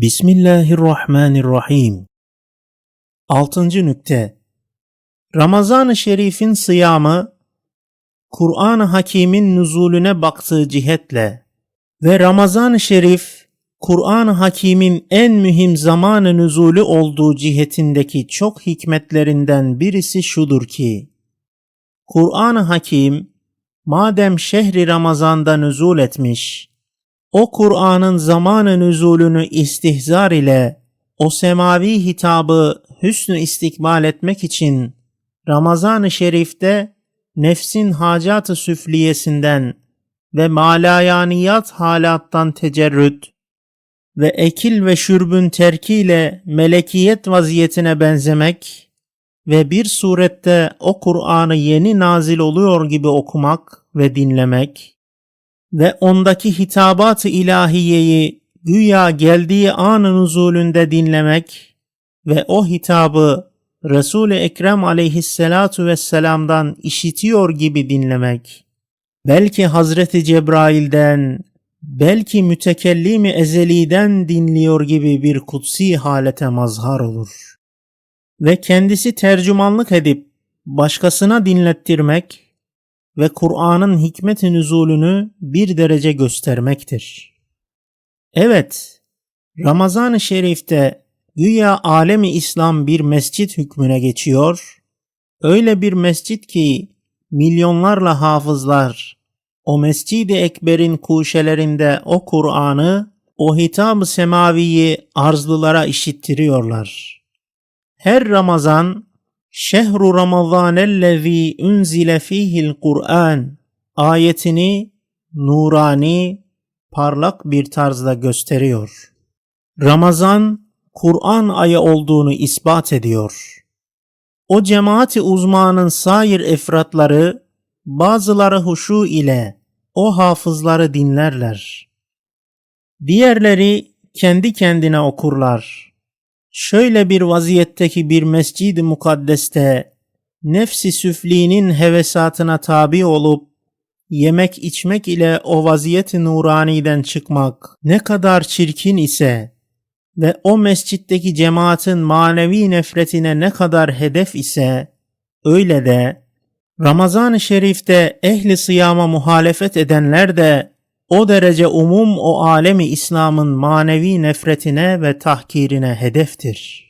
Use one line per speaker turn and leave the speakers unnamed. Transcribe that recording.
Bismillahirrahmanirrahim. Altıncı nükte. Ramazan-ı Şerif'in sıyamı, Kur'an-ı Hakîm'in nüzulüne baktığı cihetle ve Ramazan-ı Şerif, Kur'an-ı Hakîm'in en mühim zamanı nüzulü olduğu cihetindeki çok hikmetlerinden birisi şudur ki, Kur'an-ı Hakim, madem şehri Ramazan'da nüzul etmiş, o Kur'an'ın zamanı nüzulünü istihzar ile o semavi hitabı hüsnü istikbal etmek için Ramazan-ı Şerif'te nefsin hacat-ı süfliyesinden ve malayaniyat halattan tecerrüt ve ekil ve şürbün terkiyle melekiyet vaziyetine benzemek ve bir surette o Kur'an'ı yeni nazil oluyor gibi okumak ve dinlemek ve ondaki hitabat-ı ilahiyeyi güya geldiği an-ı nuzulünde dinlemek ve o hitabı Resul-i Ekrem aleyhissalatu vesselam'dan işitiyor gibi dinlemek, belki Hazreti Cebrail'den, belki mütekellimi ezeliden dinliyor gibi bir kutsi halete mazhar olur. Ve kendisi tercümanlık edip başkasına dinlettirmek ve Kur'an'ın hikmet-i nüzulünü bir derece göstermektir. Evet, Ramazan-ı Şerif'te güya alemi İslam bir mescit hükmüne geçiyor. Öyle bir mescit ki milyonlarla hafızlar o Mescid-i Ekber'in kuşelerinde o Kur'an'ı, o hitab-ı semaviyi arzlılara işittiriyorlar. Her Ramazan Şehru Ramazanellezî unzile fîhil Kur'an ayetini nurani, parlak bir tarzda gösteriyor. Ramazan Kur'an ayı olduğunu ispat ediyor. O cemaati uzmanın sair efratları bazıları huşu ile o hafızları dinlerler. Diğerleri kendi kendine okurlar. Şöyle bir vaziyetteki bir mescid-i mukaddeste nefsi süflinin hevesatına tabi olup yemek içmek ile o vaziyet-i nuraniden çıkmak ne kadar çirkin ise ve o mescitteki cemaatin manevi nefretine ne kadar hedef ise öyle de Ramazan-ı Şerif'te ehli sıyama muhalefet edenler de o derece umum o alemi İslam'ın manevi nefretine ve tahkirine hedeftir.